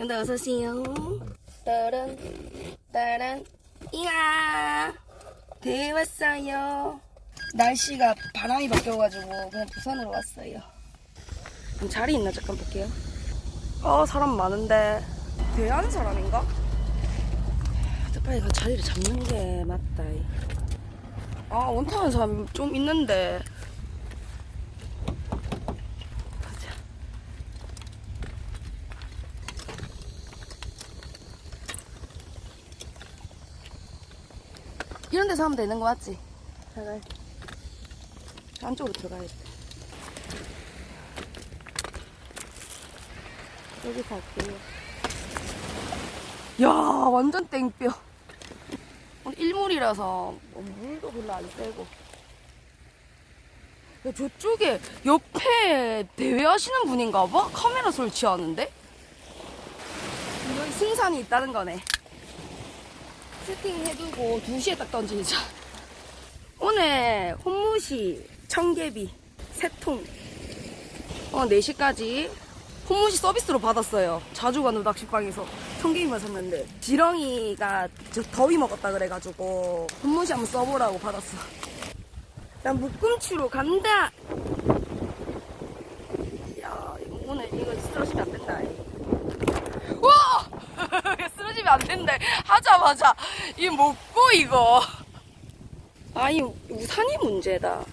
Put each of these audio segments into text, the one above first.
근데 어서 오세요. 따란 따란 이야 대왔어요. 날씨가 바람이 바뀌어가지고 그냥 부산으로 왔어요. 자리 있나 잠깐 볼게요. 아 사람 많은데 대한 사람인가? 아, 빨리 이거 자리를 잡는 게 맞다. 아 원타는 사람 좀 있는데 이런 데서 하면 되는 거 맞지? 잘 안쪽으로 들어가야 돼. 여기 갈게요. 야 완전 땡뼈. 일몰이라서 뭐 물도 별로 안 빼고. 야, 저쪽에 옆에 대회하시는 분인가 봐? 카메라 설치하는데? 여기 승산이 있다는 거네. 세팅해두고 2시에 딱 던지자. 오늘 홈무시, 청개비, 세통. 어, 4시까지 홈무시 서비스로 받았어요. 자주 가는 낚시방에서 청개비만 샀는데 지렁이가 저 더위 먹었다 그래가지고 홈무시 한번 써보라고 받았어. 난 묶음치로 간다. 야, 오늘 이거 쓰러지면 안 된다. 떨어지면 안 된다 하자마자. 이게 먹고 이거. 아니 우산이 문제다.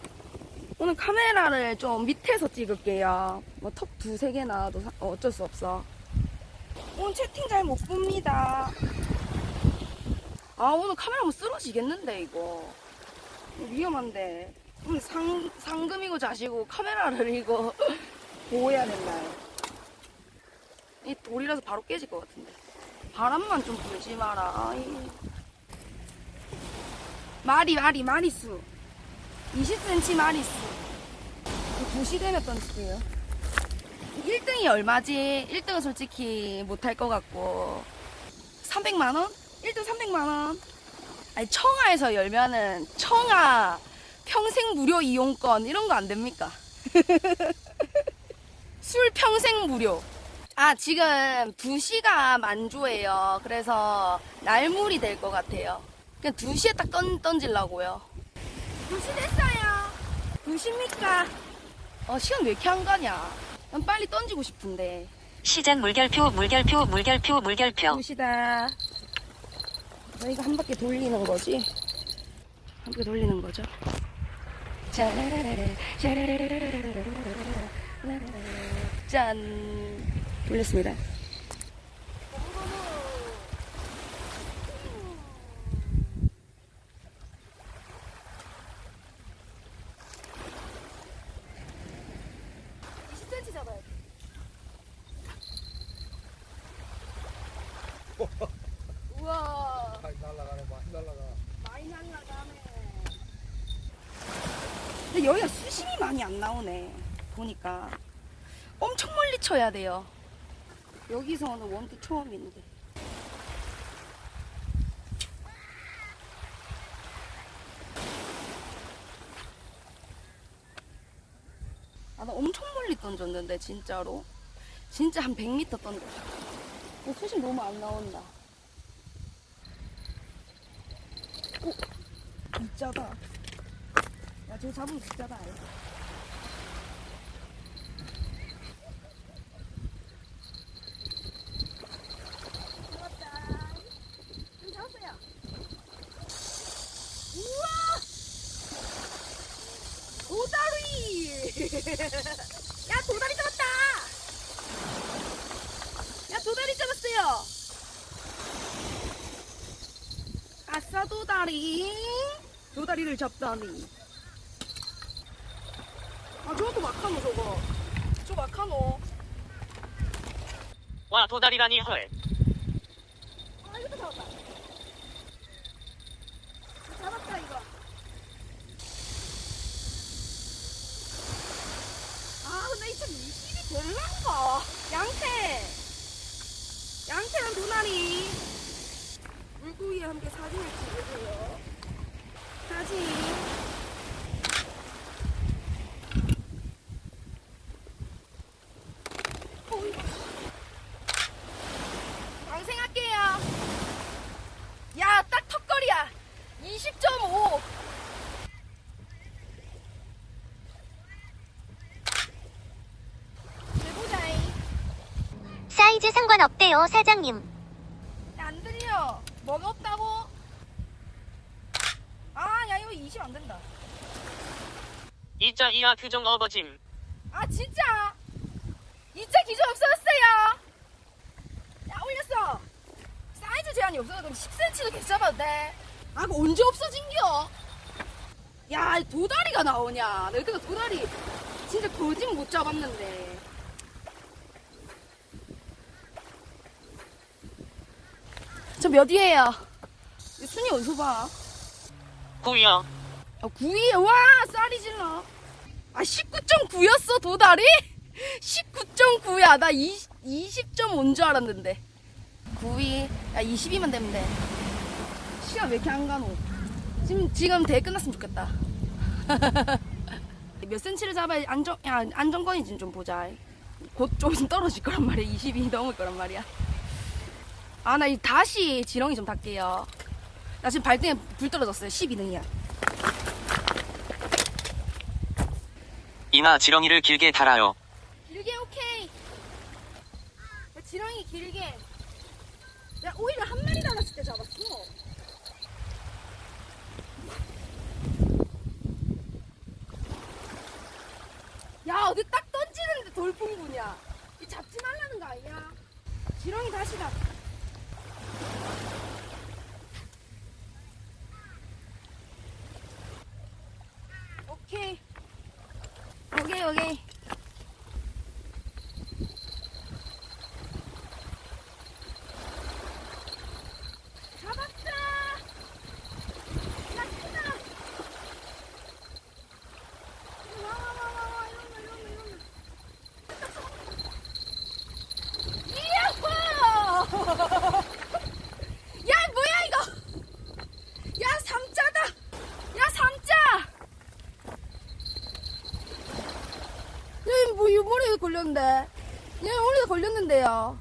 오늘 카메라를 좀 밑에서 찍을게요. 뭐 턱 두세 개나 도 어, 어쩔 수 없어. 오늘 채팅 잘 못 봅니다. 아 오늘 카메라 뭐 쓰러지겠는데 이거. 위험한데. 오늘 상, 상금이고 자시고 카메라를 이거 보호해야 된다. 이 돌이라서 바로 깨질 것 같은데. 바람만 좀 불지 마라. 아이. 마리 마리 마리수. 20cm 마리수. 그 도시대면 던지게요. 1등이 얼마지? 1등은 솔직히 못할 것 같고 300만 원? 1등 300만 원? 아니 청아에서 열면은 청아 평생 무료 이용권 이런 거 안 됩니까? 술 평생 무료 아, 지금 2시가 만조예요. 그래서 날물이 될 것 같아요. 그냥 2시에 딱 던, 던질라고요. 2시 됐어요. 2시입니까? 어, 시간 왜 이렇게 안 가냐? 난 빨리 던지고 싶은데. 시작 물결표, 물결표, 물결표, 물결표. 2시다. 저희가 한 바퀴 돌리는 거지? 한 바퀴 돌리는 거죠? 짠. 돌렸습니다. 여기가 수심이 많이 안 나오네. 보니까 엄청 멀리 쳐야 돼요. 여기서는 원투 처음인데. 아, 나 엄청 멀리 던졌는데, 진짜로. 진짜 한 100m 던졌어. 어, 수심 너무 안 나온다. 진짜다. 야, 저거 잡으면 진짜다. 좀 잡았어요. 우와! 도다리! 야, 도다리 잡았다! 야, 도다리 잡았어요! 아싸, 도다리! 도다리를 잡다니. 아, 저것도 막하노, 저거. 저 막하노. 와 도다리라니 헐 아, 이것도 잡았다. 잡았다, 이거. 아, 근데 이참 입이 별난가. 양태. 양태랑 도나리. 물고기와 함께 사진을 찍어줘요 사진. 방생할게요. 야, 딱 턱걸이야. 20.5. 사이즈 상관없대요, 사장님. 뭐가 없다고? 아, 야, 이거 20 안 된다. 이자 이하 규정 어버짐. 아, 진짜? 2차 기준 없어졌어요. 야, 올렸어. 사이즈 제한이 없어서 그럼 10cm도 계속 잡아도 돼. 아, 그 언제 없어진겨? 야, 도다리가 나오냐. 내가 도다리 진짜 거짓 못 잡았는데. 저 몇 위에요? 순위 어디서 봐? 구여. 아, 9위에 와 쌀이 질러. 아 19.9였어 도다리? 19.9야. 나 20, 20.5인 줄 알았는데. 9위? 야 20위만 되면 돼 시간 왜 이렇게 안 가노? 지금 지금 대회 끝났으면 좋겠다. 몇 센치를 잡아야 안정 야 안정권인지 좀 보자. 곧 좀 떨어질 거란 말이야. 20이 넘을 거란 말이야 아나 다시 지렁이 좀 닦게요 나 지금 발등에 불 떨어졌어요 12등이야 이나 지렁이를 길게 달아요. 길게 오케이. 야, 지렁이 길게. 야 오히려 한 마리 달았을 때 잡았어. 야 어디 딱 던지는데 돌풍구냐? 이 잡지 말라는 거 아니야? 지렁이 다시 가. 오케이. 오케이 오케이. 잡았다! 야, 크다! 와, 와, 와, 와, 와, 이런 거, 이런 거, 이런 거. 이야호! 야, 뭐야, 이거! 야, 삼자다! 야, 삼자! 야, 뭐, 이 머리에 걸렸는데? 얘 걸렸는데요.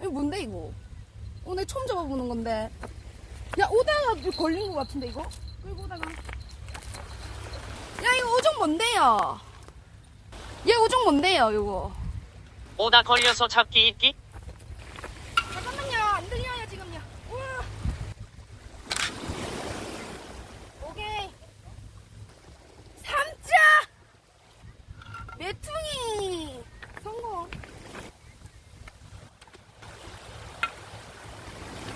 이거 뭔데, 이거? 오늘 처음 잡아보는 건데. 야, 오다가 걸린 것 같은데, 이거? 끌고 오다가. 야, 이거 오종 뭔데요? 얘 오종 뭔데요, 이거? 오다 걸려서 잡기 있기. 잠깐만요, 안 들려요, 지금요. 우와. 오케이. 삼자! 메퉁이! 성공.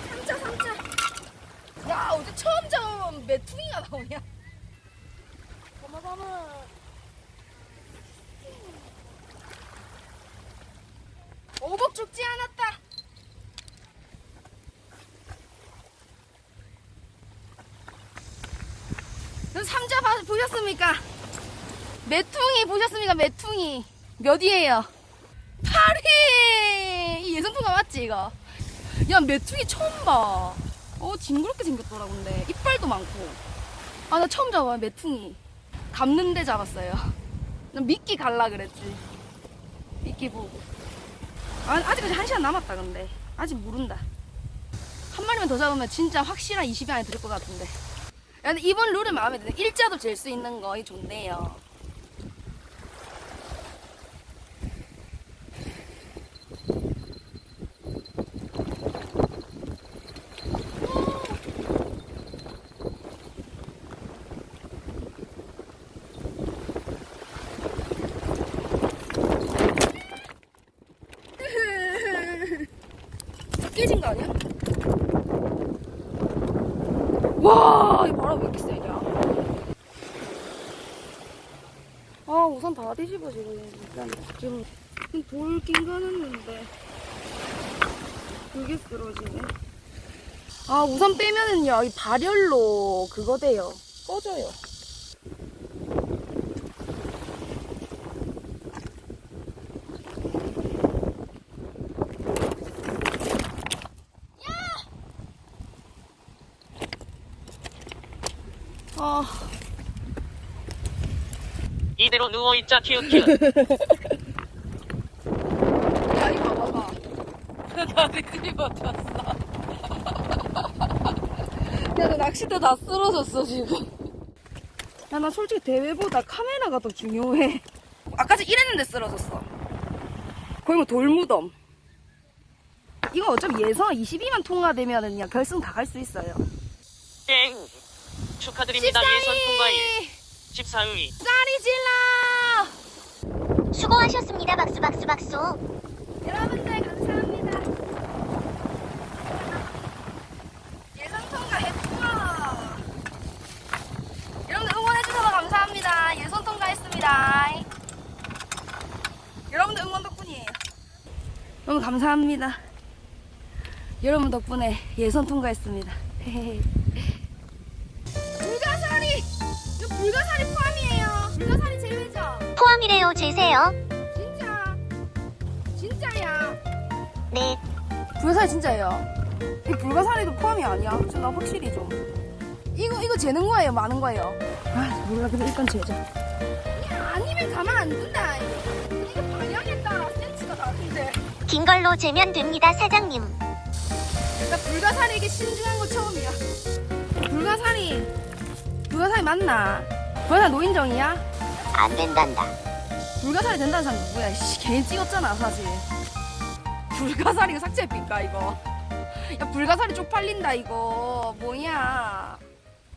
삼자, 삼자. 야, 어제 처음 잡은 메퉁이가 나오냐? 고마고마. 오복 죽지 않았다. 그 삼자 봐- 보셨습니까? 메퉁이 보셨습니까? 메퉁이 몇 위에요? 8위! 이 예선풍가 맞지 이거? 야 메퉁이 처음 봐. 어 징그럽게 생겼더라 근데 이빨도 많고. 아 나 처음 잡아 메퉁이. 감는데 잡았어요. 난 미끼 갈라 그랬지. 미끼 보고. 아, 아직까지 한 시간 남았다 근데 아직 모른다. 한 마리만 더 잡으면 진짜 확실한 20위 안에 들을 것 같은데. 야, 근데 이번 룰은 마음에 드네. 일자도 잴 수 있는 거, 이 좋네요. 깨진 거 아니야? 와, 이 바람 왜 이렇게 세냐? 아, 우산 다 뒤집어지고 일단 지금 돌긴 가는데 그게 쓰러지네. 아, 우산 빼면은요, 이 발열로 그거 돼요. 꺼져요. 아, 이대로 누워 있자 키읔키읔. 야, 이거 봐봐. 나 뒤집어졌어. 야, 나 낚싯대 다 쓰러졌어, 지금. 야, 나 솔직히 대회보다 카메라가 더 중요해. 아까 전 이랬는데 쓰러졌어. 거의 뭐 돌무덤. 이거 어차피 예선 22만 통과되면은요 결승 다 갈 수 있어요. 땡. 축하드립니다. 예선 통과일. 14위. 쌀이 질러! 수고하셨습니다. 박수 박수 박수. 여러분들 감사합니다. 예선 통과했구나. 여러분들 응원해주셔서 감사합니다. 예선 통과했습니다. 여러분들 응원 덕분이에요. 너무 감사합니다. 여러분 덕분에 예선 통과했습니다. 불가 포함이래요. 제세요. 진짜. 진짜야. 네. 불가사리 진짜예요. 이 불가사리도 포함이 아니야. 좀나 확실히 좀. 이거 이거 재는 거예요, 많은 거예요. 아 몰라. 근데 일단 재자. 야, 아니면 가만 안 둔다. 이거 방향에 따라 센치가 다른데. 긴 걸로 재면 됩니다. 사장님. 나 불가사리 이게 신중한 거 처음이야. 불가사리 불가사리 맞나? 불가사리 노인정이야? 안 된단다. 불가사리 된다는 사람 누구야? 씨, 괜히 찍었잖아 사실. 불가사리 이거 삭제해삐까 이거. 야 불가사리 쪽팔린다 이거 뭐야?